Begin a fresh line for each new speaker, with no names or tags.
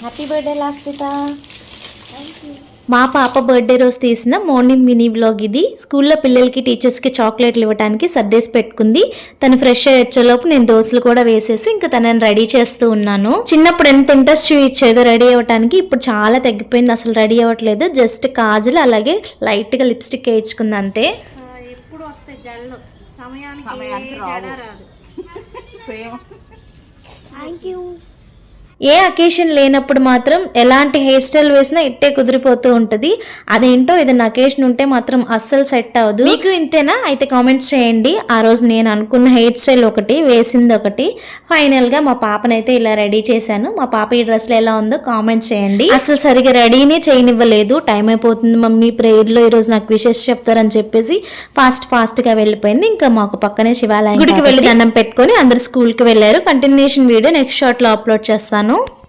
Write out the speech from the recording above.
Happy birthday లాస్టిత మా పాప birthday రోజు తీసిన మార్నింగ్ మినీ వ్లాగ్ ఇది. స్కూల్లో పిల్లలకి టీచర్స్కి చాక్లెట్లు ఇవ్వడానికి సర్దేసి పెట్టుకుంది. తను ఫ్రెష్ అయ్యి వచ్చేలోపు నేను దోశలు కూడా వేసేసి ఇంకా తనని రెడీ చేస్తూ ఉన్నాను. చిన్నప్పుడు ఎంత ఇంట్రెస్ట్ చూపించేదో రెడీ అవ్వడానికి ఇప్పుడు చాలా తగ్గిపోయింది. అసలు రెడీ అవ్వట్లేదు. జస్ట్ కాజులు అలాగే లైట్గా లిప్స్టిక్ వేయించుకుంది అంతే.
ఎప్పుడు వస్తాయి జల్లు. సమయానికి రాదు.
సేమ్
ఏ అకేషన్ లేనప్పుడు మాత్రం ఎలాంటి హెయిర్ స్టైల్ వేసినా ఇట్టే కుదిరిపోతూ ఉంటుంది. అదేంటో ఏదైనా అకేషన్ ఉంటే మాత్రం అస్సలు సెట్ అవ్వదు. మీకు ఇంతేనా? అయితే కామెంట్స్ చేయండి. ఆ రోజు నేను అనుకున్న హెయిర్ స్టైల్ ఒకటి వేసింది ఒకటి. ఫైనల్గా మా పాపనైతే ఇలా రెడీ చేశాను. మా పాప ఈ డ్రెస్లో ఎలా ఉందో కామెంట్ చేయండి. అసలు సరిగా రెడీనే చేయనివ్వలేదు. టైం అయిపోతుంది మమ్మీ ప్రేయర్లో ఈ రోజు నాకు విషెస్ చెప్తారని చెప్పేసి ఫాస్ట్ ఫాస్ట్గా వెళ్ళిపోయింది. ఇంకా మాకు పక్కనే శివాలయం గుడికి వెళ్ళి దండం పెట్టుకొని అందరు స్కూల్కి వెళ్ళారు. కంటిన్యూషన్ వీడియో నెక్స్ట్ షార్ట్లో అప్లోడ్ చేస్తాను. ನಾನು